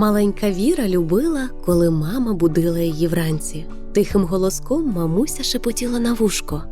Маленька Віра любила, коли мама будила її вранці. Тихим голоском мамуся шепотіла на вушко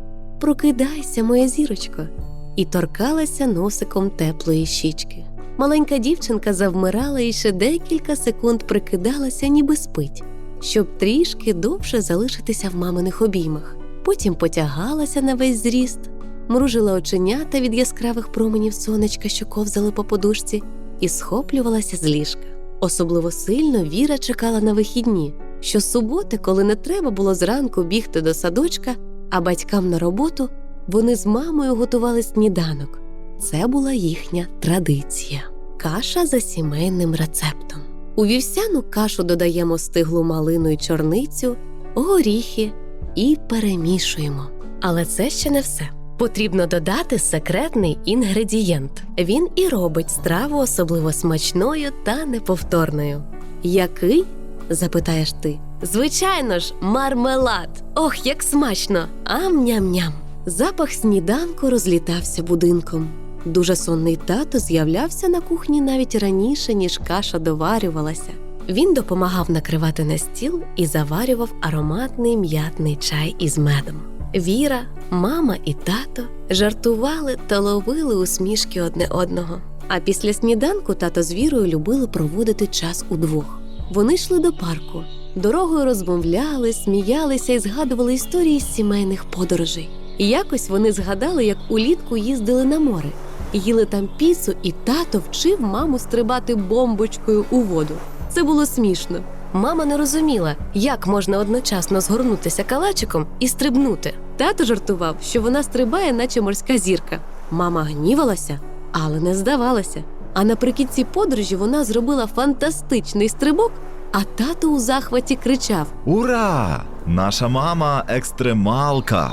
Прокидайся, моя зірочко, і торкалася носиком теплої щічки. Маленька дівчинка завмирала і ще декілька секунд прикидалася, ніби спить, щоб трішки довше залишитися в маминих обіймах. Потім потягалася на весь зріст, мружила оченята від яскравих променів сонечка, що ковзали по подушці, і схоплювалася з ліжка. Особливо сильно Віра чекала на вихідні, що суботи, коли не треба було зранку бігти до садочка, а батькам на роботу, вони з мамою готували сніданок. Це була їхня традиція. Каша за сімейним рецептом. У вівсяну кашу додаємо стиглу малину й чорницю, горіхи і перемішуємо. Але це ще не все. Потрібно додати секретний інгредієнт. Він і робить страву особливо смачною та неповторною. Який? запитаєш ти. Звичайно ж, мармелад. Ох, як смачно! Ам-ням-ням. Запах сніданку розлітався будинком. Дуже сонний тато з'являвся на кухні навіть раніше, ніж каша доварювалася. Він допомагав накривати на стіл і заварював ароматний м'ятний чай із медом. Віра, мама і тато жартували та ловили усмішки одне одного. А після сніданку тато з вірою любили проводити час удвох. Вони йшли до парку, дорогою розмовляли, сміялися і згадували історії сімейних подорожей. І якось вони згадали, як улітку їздили на море, їли там пісу, і тато вчив маму стрибати бомбочкою у воду. Це було смішно. Мама не розуміла, як можна одночасно згорнутися калачиком і стрибнути. Тато жартував, що вона стрибає, наче морська зірка. Мама гнівалася, але не здавалася. А наприкінці подорожі вона зробила фантастичний стрибок, а тато у захваті кричав: Ура! Наша мама екстремалка.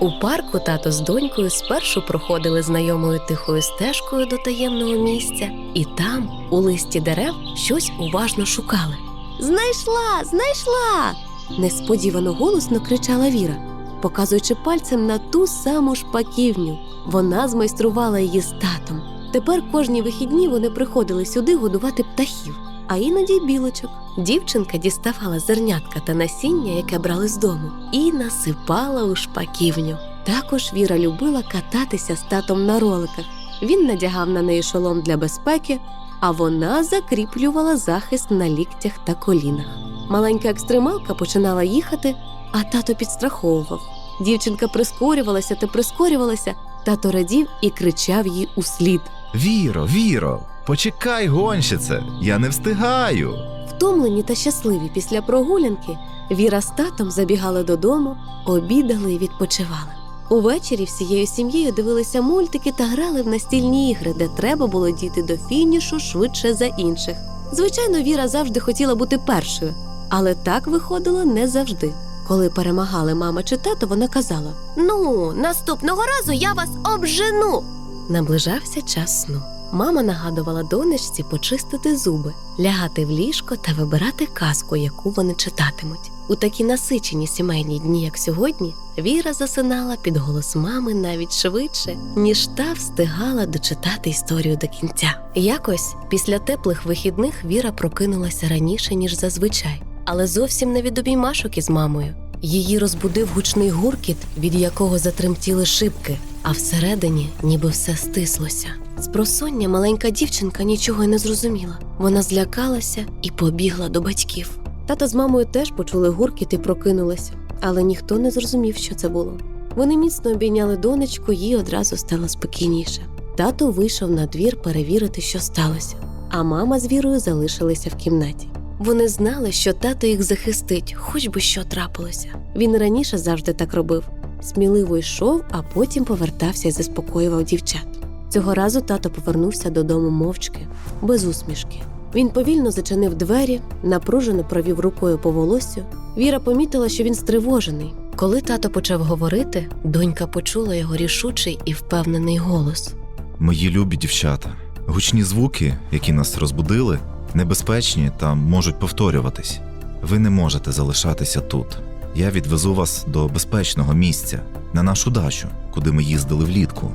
У парку тато з донькою спершу проходили знайомою тихою стежкою до таємного місця, і там, у листі дерев, щось уважно шукали. Знайшла, знайшла. несподівано голосно кричала Віра, показуючи пальцем на ту саму шпаківню. Вона змайструвала її з татом. Тепер кожні вихідні вони приходили сюди годувати птахів, а іноді й білочок. Дівчинка діставала зернятка та насіння, яке брали з дому, і насипала у шпаківню. Також Віра любила кататися з татом на роликах. Він надягав на неї шолом для безпеки, а вона закріплювала захист на ліктях та колінах. Маленька екстремалка починала їхати, а тато підстраховував. Дівчинка прискорювалася та прискорювалася, тато радів і кричав їй услід. Віро, Віро, почекай, гонщице, я не встигаю. Втомлені та щасливі після прогулянки, Віра з татом забігали додому, обідали і відпочивали. Увечері всією сім'єю дивилися мультики та грали в настільні ігри, де треба було дійти до фінішу швидше за інших. Звичайно, Віра завжди хотіла бути першою, але так виходило не завжди. Коли перемагали мама чи тато, вона казала: Ну, наступного разу я вас обжену. Наближався час сну. Мама нагадувала донечці почистити зуби, лягати в ліжко та вибирати казку, яку вони читатимуть. У такі насичені сімейні дні, як сьогодні, Віра засинала під голос мами навіть швидше, ніж та встигала дочитати історію до кінця. Якось після теплих вихідних Віра прокинулася раніше, ніж зазвичай, але зовсім не від обіймашок із мамою. Її розбудив гучний гуркіт, від якого затремтіли шибки, а всередині ніби все стислося. З просоння маленька дівчинка нічого й не зрозуміла. Вона злякалася і побігла до батьків. Тато з мамою теж почули гуркіт і прокинулися, але ніхто не зрозумів, що це було. Вони міцно обійняли донечку, їй одразу стало спокійніше. Тато вийшов на двір перевірити, що сталося, а мама з вірою залишилися в кімнаті. Вони знали, що тато їх захистить, хоч би що трапилося. Він раніше завжди так робив: сміливо йшов, а потім повертався і заспокоював дівчат. Цього разу тато повернувся додому мовчки, без усмішки. Він повільно зачинив двері, напружено провів рукою по волосю. Віра помітила, що він стривожений. Коли тато почав говорити, донька почула його рішучий і впевнений голос. Мої любі дівчата, гучні звуки, які нас розбудили, небезпечні та можуть повторюватись. Ви не можете залишатися тут. Я відвезу вас до безпечного місця, на нашу дачу, куди ми їздили влітку.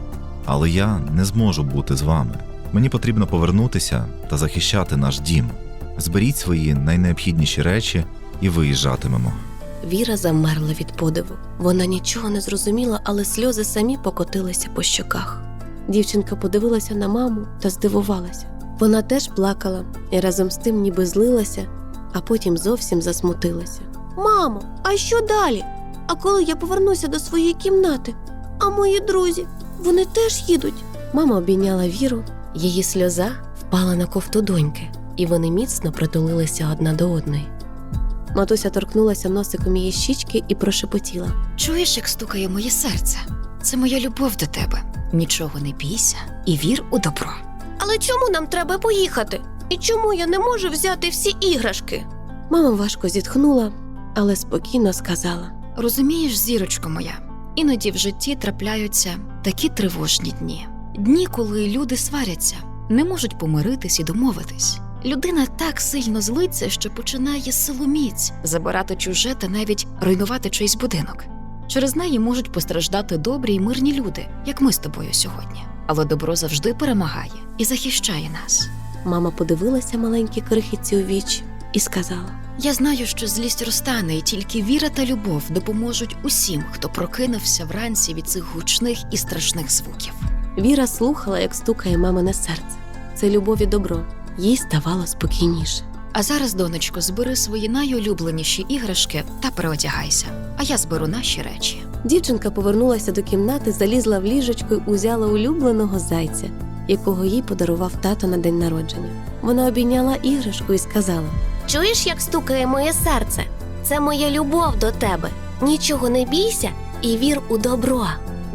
Але я не зможу бути з вами. Мені потрібно повернутися та захищати наш дім. Зберіть свої найнеобхідніші речі і виїжджатимемо. Віра замерла від подиву. Вона нічого не зрозуміла, але сльози самі покотилися по щоках. Дівчинка подивилася на маму та здивувалася. Вона теж плакала і разом з тим ніби злилася, а потім зовсім засмутилася. Мамо, а що далі? А коли я повернуся до своєї кімнати? А мої друзі, вони теж їдуть. Мама обійняла віру, її сльоза впала на кофту доньки, і вони міцно притулилися одна до одної. Матуся торкнулася носиком її щічки і прошепотіла. Чуєш, як стукає моє серце? Це моя любов до тебе. Нічого не бійся і вір у добро. Але чому нам треба поїхати? І чому я не можу взяти всі іграшки? Мама важко зітхнула, але спокійно сказала: Розумієш, зірочко моя, іноді в житті трапляються такі тривожні дні. Дні, коли люди сваряться, не можуть помиритись і домовитись. Людина так сильно злиться, що починає силоміць забирати чуже та навіть руйнувати чийсь будинок. Через неї можуть постраждати добрі й мирні люди, як ми з тобою сьогодні. Але добро завжди перемагає і захищає нас. Мама подивилася маленькій крихітці у вічі і сказала: Я знаю, що злість розтане, і тільки віра та любов допоможуть усім, хто прокинувся вранці від цих гучних і страшних звуків. Віра слухала, як стукає мамине серце. Це любов і добро. Їй ставало спокійніше. А зараз, донечко, збери свої найулюбленіші іграшки та переодягайся. А я зберу наші речі. Дівчинка повернулася до кімнати, залізла в ліжечко і узяла улюбленого зайця, якого їй подарував тато на день народження. Вона обійняла іграшку і сказала: Чуєш, як стукає моє серце? Це моя любов до тебе. Нічого не бійся і вір у добро.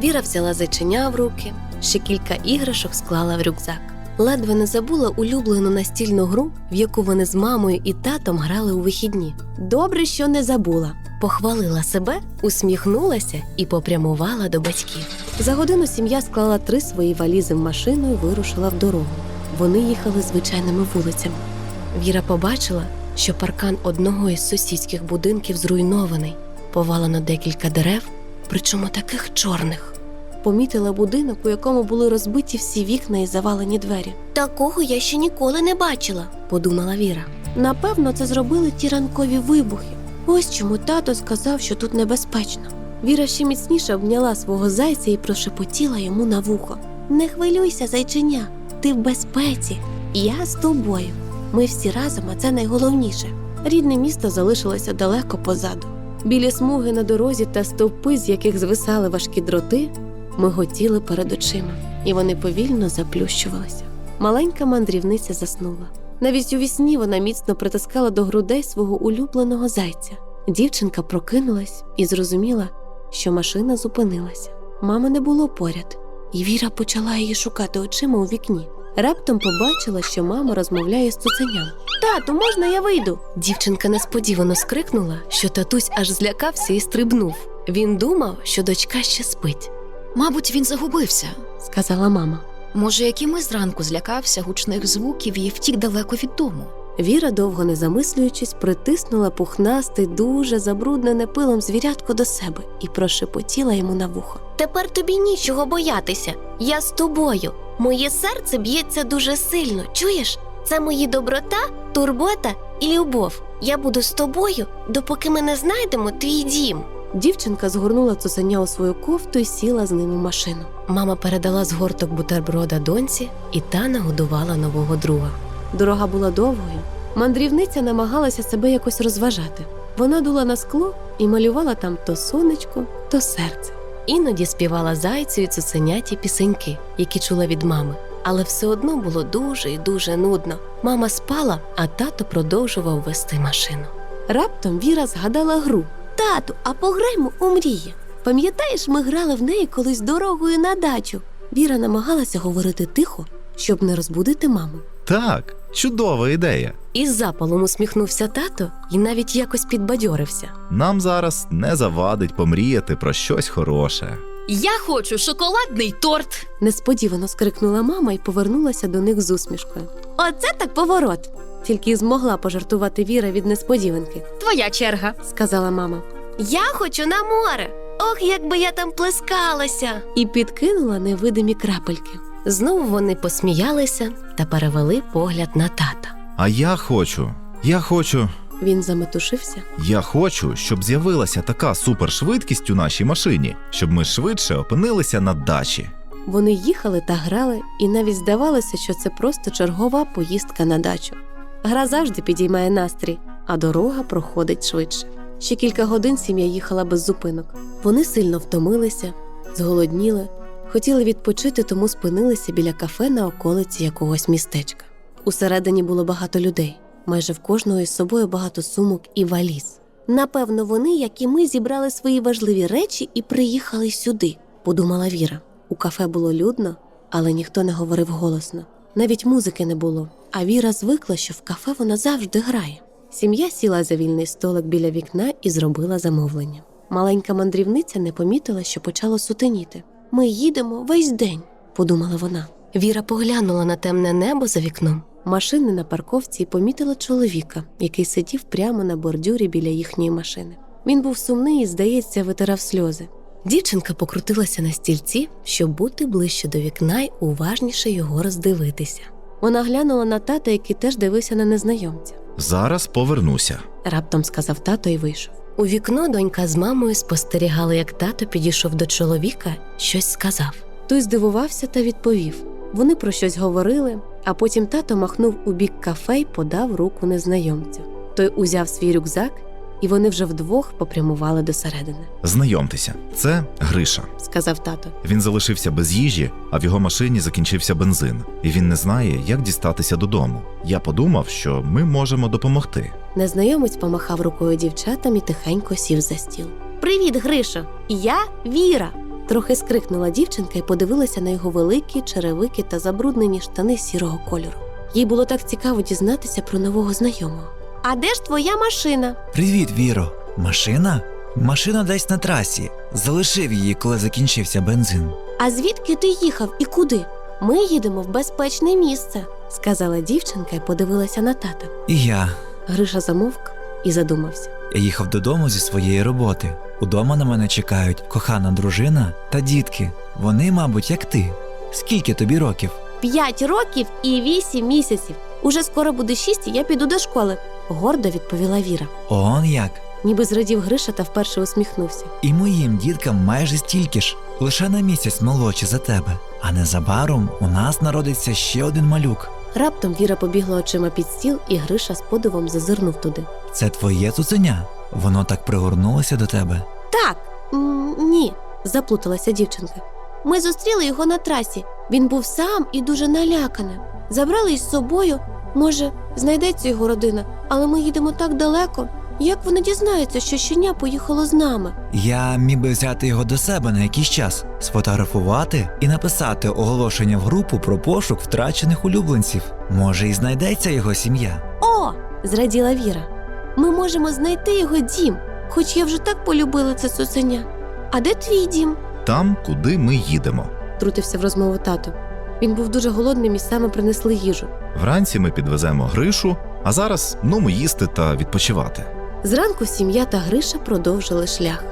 Віра взяла зайчиня в руки, ще кілька іграшок склала в рюкзак. Ледве не забула улюблену настільну гру, в яку вони з мамою і татом грали у вихідні. Добре, що не забула. Похвалила себе, усміхнулася і попрямувала до батьків. За годину сім'я склала три свої валізи в машину і вирушила в дорогу. Вони їхали звичайними вулицями. Віра побачила, що паркан одного із сусідських будинків зруйнований, повалено декілька дерев, причому таких чорних. Помітила будинок, у якому були розбиті всі вікна і завалені двері. Такого я ще ніколи не бачила, подумала Віра. Напевно, це зробили ті ранкові вибухи. Ось чому тато сказав, що тут небезпечно. Віра ще міцніше обняла свого зайця і прошепотіла йому на вухо: Не хвилюйся, зайчиня, ти в безпеці. Я з тобою. Ми всі разом, а це найголовніше. Рідне місто залишилося далеко позаду. Білі смуги на дорозі та стовпи, з яких звисали важкі дроти, миготіли перед очима, і вони повільно заплющувалися. Маленька мандрівниця заснула. Навіть у вісні вона міцно притискала до грудей свого улюбленого зайця. Дівчинка прокинулась і зрозуміла, що машина зупинилася. Мами не було поряд, і Віра почала її шукати очима у вікні. Раптом побачила, що мама розмовляє з цуценям. Тату, можна я вийду? Дівчинка несподівано скрикнула, що татусь аж злякався і стрибнув. Він думав, що дочка ще спить, Мабуть, він загубився. сказала мама. Може, як і ми зранку злякався гучних звуків і втік далеко від дому. Віра, довго не замислюючись, притиснула пухнастий, дуже забруднене пилом звірятко до себе і прошепотіла йому на вухо. Тепер тобі нічого боятися. Я з тобою. Моє серце б'ється дуже сильно. Чуєш? Це мої доброта, турбота і любов. Я буду з тобою, допоки ми не знайдемо твій дім. Дівчинка згорнула цуценя у свою кофту і сіла з ним у машину. Мама передала згорток бутерброда доньці, і та нагодувала нового друга. Дорога була довгою. Мандрівниця намагалася себе якось розважати. Вона дула на скло і малювала там то сонечко, то серце. Іноді співала зайцю і цуценяті пісеньки, які чула від мами. Але все одно було дуже і дуже нудно. Мама спала, а тато продовжував вести машину. Раптом Віра згадала гру. Тату, а пограймо у мрії. Пам'ятаєш, ми грали в неї колись дорогою на дачу. Віра намагалася говорити тихо, щоб не розбудити маму. Так, чудова ідея. Із запалом усміхнувся тато і навіть якось підбадьорився. Нам зараз не завадить помріяти про щось хороше. Я хочу шоколадний торт. Несподівано скрикнула мама і повернулася до них з усмішкою. Оце так поворот. Тільки й змогла пожартувати Віра від несподіванки, Твоя черга. сказала мама. Я хочу на море. Ох, якби я там плескалася. І підкинула невидимі крапельки. Знову вони посміялися та перевели погляд на тата. А я хочу, я хочу, Він заметушився. я хочу, щоб з'явилася така супершвидкість у нашій машині, щоб ми швидше опинилися на дачі. Вони їхали та грали, і навіть здавалося, що це просто чергова поїздка на дачу. Гра завжди підіймає настрій, а дорога проходить швидше. Ще кілька годин сім'я їхала без зупинок. Вони сильно втомилися, зголодніли, хотіли відпочити, тому спинилися біля кафе на околиці якогось містечка. Усередині було багато людей, майже в кожного із собою багато сумок і валіз. Напевно, вони, як і ми, зібрали свої важливі речі і приїхали сюди, подумала Віра. У кафе було людно, але ніхто не говорив голосно. Навіть музики не було. А Віра звикла, що в кафе вона завжди грає. Сім'я сіла за вільний столик біля вікна і зробила замовлення. Маленька мандрівниця не помітила, що почало сутеніти. Ми їдемо весь день, подумала вона. Віра поглянула на темне небо за вікном. Машини на парковці і помітила чоловіка, який сидів прямо на бордюрі біля їхньої машини. Він був сумний і, здається, витирав сльози. Дівчинка покрутилася на стільці, щоб бути ближче до вікна й уважніше його роздивитися. Вона глянула на тата, який теж дивився на незнайомця. Зараз повернуся. Раптом сказав тато і вийшов. У вікно донька з мамою спостерігали, як тато підійшов до чоловіка, щось сказав. Той здивувався та відповів. Вони про щось говорили, а потім тато махнув у бік кафе й подав руку незнайомцю. Той узяв свій рюкзак, і вони вже вдвох попрямували до середини, Знайомтеся, це Гриша. сказав тато. Він залишився без їжі, а в його машині закінчився бензин, і він не знає, як дістатися додому. Я подумав, що ми можемо допомогти. Незнайомець помахав рукою дівчатам і тихенько сів за стіл. Привіт, Гришо! Я Віра. Трохи скрикнула дівчинка і подивилася на його великі черевики та забруднені штани сірого кольору. Їй було так цікаво дізнатися про нового знайомого. А де ж твоя машина? Привіт, Віро. Машина? Машина десь на трасі. Залишив її, коли закінчився бензин. А звідки ти їхав і куди? Ми їдемо в безпечне місце, сказала дівчинка і подивилася на тата. І я. Гриша замовк і задумався. Я їхав додому зі своєї роботи. Удома на мене чекають кохана дружина та дітки. Вони, мабуть, як ти. Скільки тобі років? П'ять років і вісім місяців. Уже скоро буде шість, і я піду до школи, гордо відповіла Віра. Он як. Ніби зрадів Гриша та вперше усміхнувся. І моїм діткам майже стільки ж, лише на місяць молодші за тебе. А незабаром у нас народиться ще один малюк. Раптом Віра побігла очима під стіл, і Гриша з подивом зазирнув туди. Це твоє цуценя. Воно так пригорнулося до тебе. Так, м, ні, заплуталася дівчинка. Ми зустріли його на трасі. Він був сам і дуже наляканий. Забрали із собою. Може, знайдеться його родина, але ми їдемо так далеко. Як вони дізнаються, що щеня поїхало з нами? Я міг би взяти його до себе на якийсь час, сфотографувати і написати оголошення в групу про пошук втрачених улюбленців. Може, і знайдеться його сім'я. О, зраділа Віра. Ми можемо знайти його дім, хоч я вже так полюбила це цуценя. А де твій дім? Там, куди ми їдемо. Трутився в розмову тато. Він був дуже голодним і саме принесли їжу. Вранці ми підвеземо Гришу, а зараз ми їсти та відпочивати. Зранку сім'я та Гриша продовжили шлях.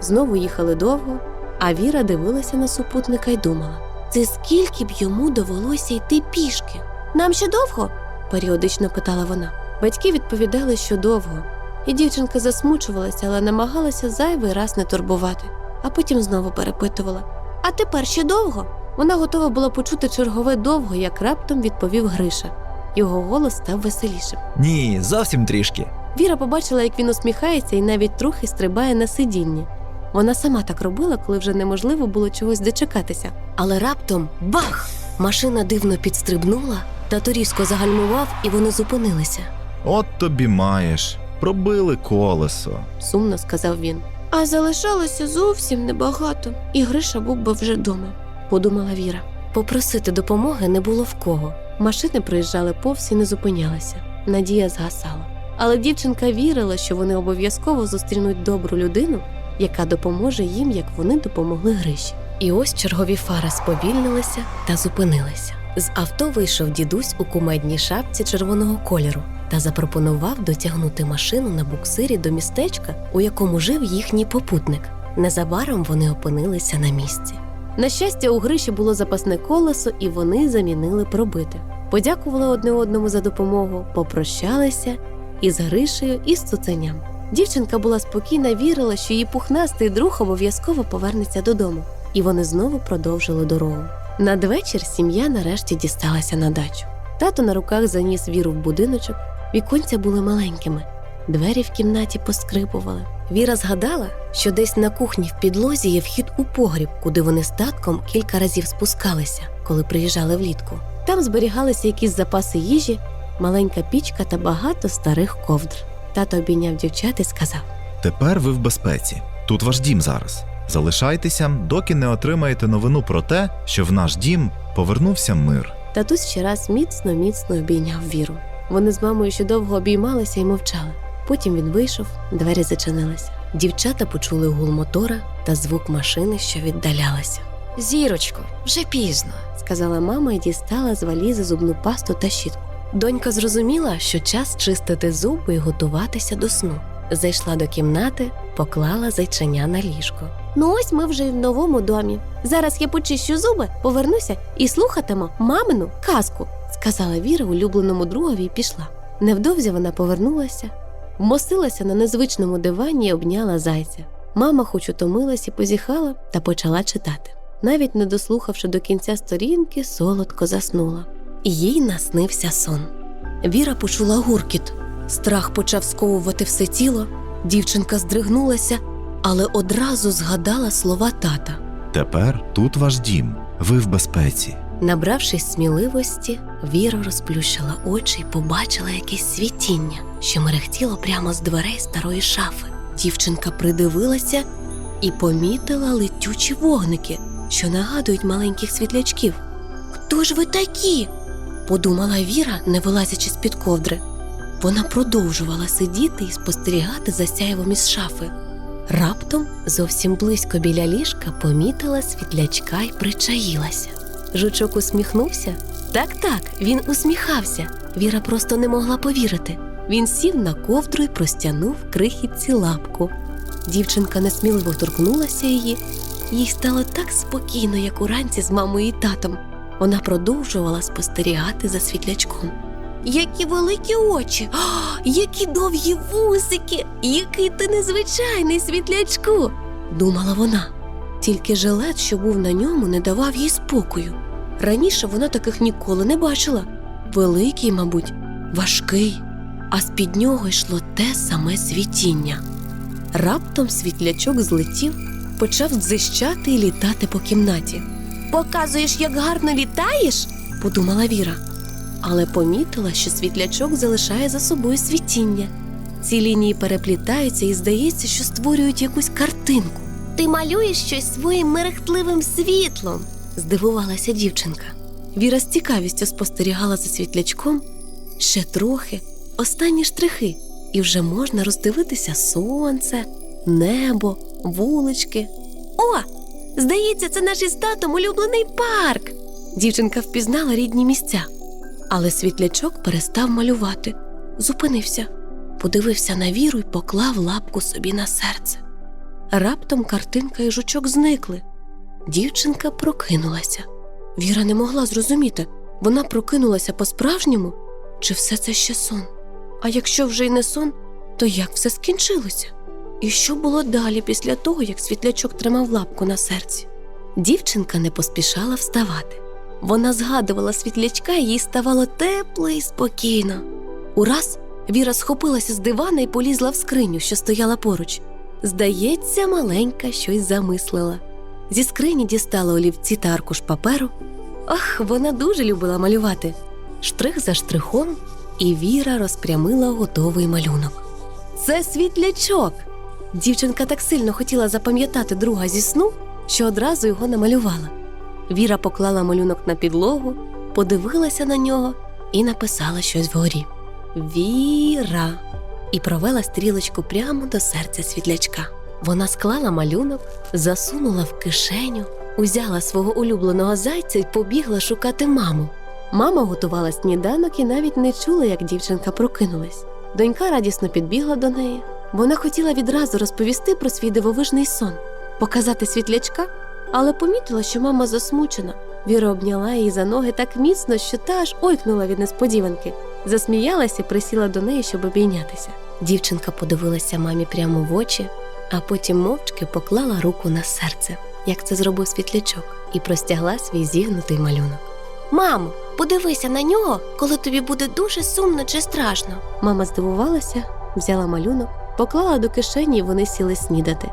Знову їхали довго, а Віра дивилася на супутника й думала: це скільки б йому довелося йти пішки? Нам ще довго? періодично питала вона. Батьки відповідали, що довго, і дівчинка засмучувалася, але намагалася зайвий раз не турбувати, а потім знову перепитувала: А тепер ще довго? Вона готова була почути чергове довго, як раптом відповів Гриша. Його голос став веселішим. Ні, зовсім трішки. Віра побачила, як він усміхається і навіть трохи стрибає на сидінні. Вона сама так робила, коли вже неможливо було чогось дочекатися. Але раптом бах! Машина дивно підстрибнула, тато різко загальмував, і вони зупинилися, От тобі маєш, пробили колесо. сумно сказав він. А залишалося зовсім небагато, і Гриша був би вже дома, подумала Віра. Попросити допомоги не було в кого. Машини проїжджали повз і не зупинялися. Надія згасала. Але дівчинка вірила, що вони обов'язково зустрінуть добру людину, яка допоможе їм, як вони допомогли Гриші. І ось чергові фари сповільнилися та зупинилися. З авто вийшов дідусь у кумедній шапці червоного кольору та запропонував дотягнути машину на буксирі до містечка, у якому жив їхній попутник. Незабаром вони опинилися на місці. На щастя, у Гриші було запасне колесо, і вони замінили пробите. подякували одне одному за допомогу, попрощалися із Гришею і з цуценям. Дівчинка була спокійна, вірила, що її пухнастий друг обов'язково повернеться додому, і вони знову продовжили дорогу. Надвечір сім'я нарешті дісталася на дачу. Тато на руках заніс віру в будиночок, віконця були маленькими, двері в кімнаті поскрипували. Віра згадала, що десь на кухні в підлозі є вхід у погріб, куди вони з татком кілька разів спускалися, коли приїжджали влітку. Там зберігалися якісь запаси їжі, маленька пічка та багато старих ковдр. Тато обійняв дівчат і сказав: Тепер ви в безпеці. Тут ваш дім зараз. Залишайтеся, доки не отримаєте новину про те, що в наш дім повернувся мир. Татусь ще раз міцно міцно обійняв віру. Вони з мамою ще довго обіймалися і мовчали. Потім він вийшов, двері зачинилися. Дівчата почули гул мотора та звук машини, що віддалялася. Зірочко, вже пізно. Сказала мама і дістала з валізи зубну пасту та щітку. Донька зрозуміла, що час чистити зуби і готуватися до сну. Зайшла до кімнати, поклала зайченя на ліжко. Ну ось ми вже в новому домі. Зараз я почищу зуби, повернуся і слухатиму мамину казку, сказала Віра улюбленому другові і пішла. Невдовзі вона повернулася, вмостилася на незвичному дивані і обняла зайця. Мама хоч утомилась і позіхала та почала читати. Навіть не дослухавши до кінця сторінки, солодко заснула. Їй наснився сон. Віра почула гуркіт. Страх почав сковувати все тіло. Дівчинка здригнулася, але одразу згадала слова тата. Тепер тут ваш дім, ви в безпеці. Набравшись сміливості, Віра розплющила очі і побачила якесь світіння, що мерехтіло прямо з дверей старої шафи. Дівчинка придивилася і помітила летючі вогники, що нагадують маленьких світлячків. Хто ж ви такі? подумала Віра, не вилазячи з під ковдри. Вона продовжувала сидіти і спостерігати за сяйвом із шафи. Раптом, зовсім близько біля ліжка, помітила світлячка й причаїлася. Жучок усміхнувся. Так, так, він усміхався. Віра просто не могла повірити. Він сів на ковдру і простягнув крихітці лапку. Дівчинка несміливо торкнулася її. Їй стало так спокійно, як уранці з мамою і татом. Вона продовжувала спостерігати за світлячком. Які великі очі, а, які довгі вусики, який ти незвичайний світлячку, думала вона. Тільки жилет, що був на ньому, не давав їй спокою. Раніше вона таких ніколи не бачила. Великий, мабуть, важкий, а з-під нього йшло те саме світіння. Раптом світлячок злетів, почав дзищати і літати по кімнаті. Показуєш, як гарно літаєш? подумала Віра, але помітила, що світлячок залишає за собою світіння. Ці лінії переплітаються і здається, що створюють якусь картинку. Ти малюєш щось своїм мерехтливим світлом, здивувалася дівчинка. Віра з цікавістю спостерігала за світлячком ще трохи, останні штрихи, і вже можна роздивитися сонце, небо, вулички. О, здається, це наш із татом улюблений парк. Дівчинка впізнала рідні місця, але світлячок перестав малювати, зупинився, подивився на віру і поклав лапку собі на серце. Раптом картинка і жучок зникли. Дівчинка прокинулася. Віра не могла зрозуміти, вона прокинулася по-справжньому, чи все це ще сон? А якщо вже й не сон, то як все скінчилося? І що було далі після того, як світлячок тримав лапку на серці? Дівчинка не поспішала вставати. Вона згадувала світлячка, і їй ставало тепло і спокійно. Ураз Віра схопилася з дивана і полізла в скриню, що стояла поруч. Здається, маленька щось замислила. Зі скрині дістала олівці та аркуш паперу. Ах, вона дуже любила малювати. Штрих за штрихом, і Віра розпрямила готовий малюнок. Це світлячок. Дівчинка так сильно хотіла запам'ятати друга зі сну, що одразу його намалювала. Віра поклала малюнок на підлогу, подивилася на нього і написала щось вгорі. Віра. І провела стрілочку прямо до серця світлячка. Вона склала малюнок, засунула в кишеню, узяла свого улюбленого зайця і побігла шукати маму. Мама готувала сніданок і навіть не чула, як дівчинка прокинулась. Донька радісно підбігла до неї. Вона хотіла відразу розповісти про свій дивовижний сон, показати світлячка, але помітила, що мама засмучена, Віра обняла її за ноги так міцно, що та аж ойкнула від несподіванки. Засміялася, присіла до неї, щоб обійнятися. Дівчинка подивилася мамі прямо в очі, а потім мовчки поклала руку на серце, як це зробив світлячок, і простягла свій зігнутий малюнок. Мамо, подивися на нього, коли тобі буде дуже сумно чи страшно. Мама здивувалася, взяла малюнок, поклала до кишені, і вони сіли снідати.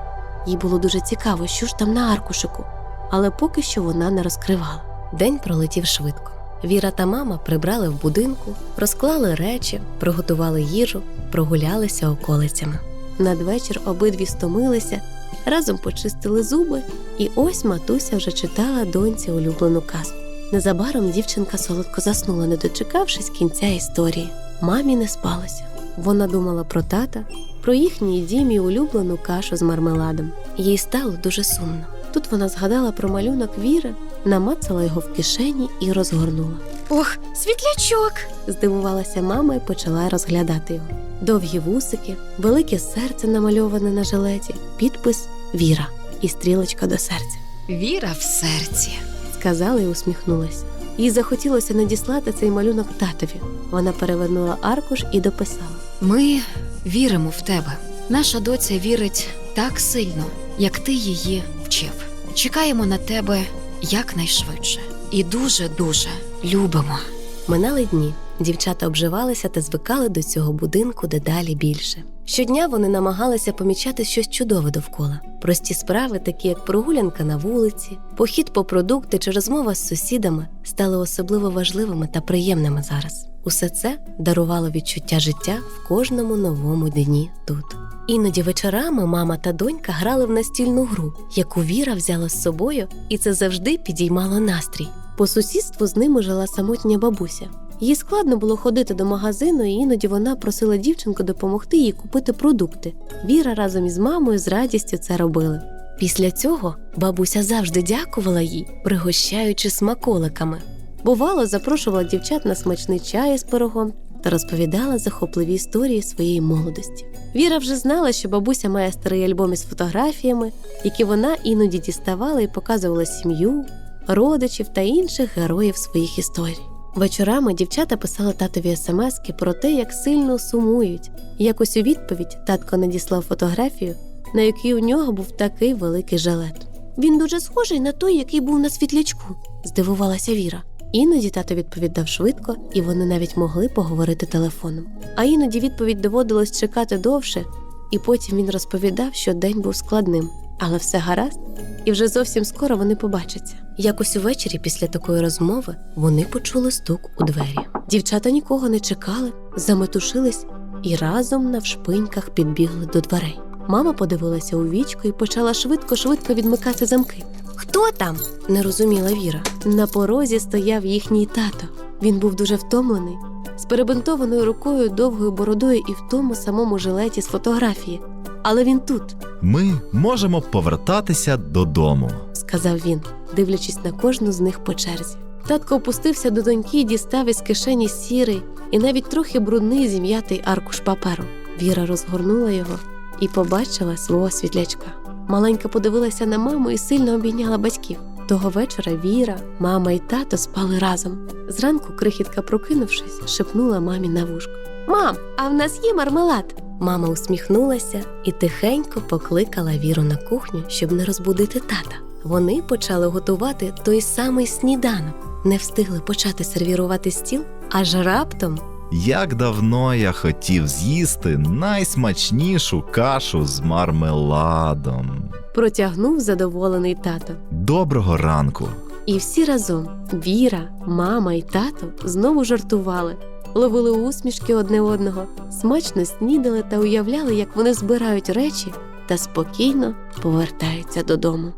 Їй було дуже цікаво, що ж там на аркушику, але поки що вона не розкривала. День пролетів швидко. Віра та мама прибрали в будинку, розклали речі, приготували їжу, прогулялися околицями. Надвечір обидві стомилися, разом почистили зуби, і ось матуся вже читала доньці улюблену казку. Незабаром дівчинка солодко заснула, не дочекавшись кінця історії. Мамі не спалося. Вона думала про тата, про їхній дім і улюблену кашу з мармеладом. Їй стало дуже сумно. Тут вона згадала про малюнок Віри, намацала його в кишені і розгорнула. Ох, світлячок! Здивувалася мама і почала розглядати його. Довгі вусики, велике серце намальоване на жилеті, підпис Віра і стрілочка до серця. Віра в серці. Сказала і усміхнулася. Їй захотілося надіслати цей малюнок татові. Вона перевернула аркуш і дописала. Ми віримо в тебе. Наша доця вірить так сильно, як ти її вчив. Чекаємо на тебе якнайшвидше. І дуже-дуже любимо. Минали дні. Дівчата обживалися та звикали до цього будинку дедалі більше. Щодня вони намагалися помічати щось чудове довкола. Прості справи, такі як прогулянка на вулиці, похід по продукти чи розмова з сусідами, стали особливо важливими та приємними зараз. Усе це дарувало відчуття життя в кожному новому дні тут. Іноді вечорами мама та донька грали в настільну гру, яку Віра взяла з собою, і це завжди підіймало настрій. По сусідству з ними жила самотня бабуся. Їй складно було ходити до магазину, і іноді вона просила дівчинку допомогти їй купити продукти. Віра разом із мамою з радістю це робили. Після цього бабуся завжди дякувала їй, пригощаючи смаколиками. Бувало, запрошувала дівчат на смачний чай із пирогом та розповідала захопливі історії своєї молодості. Віра вже знала, що бабуся має старий альбом із фотографіями, які вона іноді діставала і показувала сім'ю, родичів та інших героїв своїх історій. Вечорами дівчата писали татові смски про те, як сильно сумують. Якось у відповідь татко надіслав фотографію, на якій у нього був такий великий жилет. Він дуже схожий на той, який був на світлячку, здивувалася Віра. Іноді тато відповідав швидко, і вони навіть могли поговорити телефоном. А іноді відповідь доводилось чекати довше, і потім він розповідав, що день був складним, але все гаразд, і вже зовсім скоро вони побачаться. Якось увечері після такої розмови вони почули стук у двері. Дівчата нікого не чекали, заметушились і разом навшпиньках підбігли до дверей. Мама подивилася у вічко і почала швидко-швидко відмикати замки. Хто там? не розуміла Віра. На порозі стояв їхній тато. Він був дуже втомлений, з перебинтованою рукою, довгою бородою і в тому самому жилеті з фотографії. Але він тут, Ми можемо повертатися додому. сказав він, дивлячись на кожну з них по черзі. Татко опустився до доньки і дістав із кишені сірий і навіть трохи брудний зім'ятий аркуш паперу. Віра розгорнула його і побачила свого світлячка. Маленька подивилася на маму і сильно обійняла батьків. Того вечора Віра, мама і тато спали разом. Зранку крихітка, прокинувшись, шепнула мамі на вушко: Мам, а в нас є мармелад. Мама усміхнулася і тихенько покликала Віру на кухню, щоб не розбудити тата. Вони почали готувати той самий сніданок. Не встигли почати сервірувати стіл, аж раптом Як давно я хотів з'їсти найсмачнішу кашу з мармеладом. протягнув задоволений тато. Доброго ранку. І всі разом Віра, мама і тато знову жартували, ловили усмішки одне одного, смачно снідали та уявляли, як вони збирають речі та спокійно повертаються додому.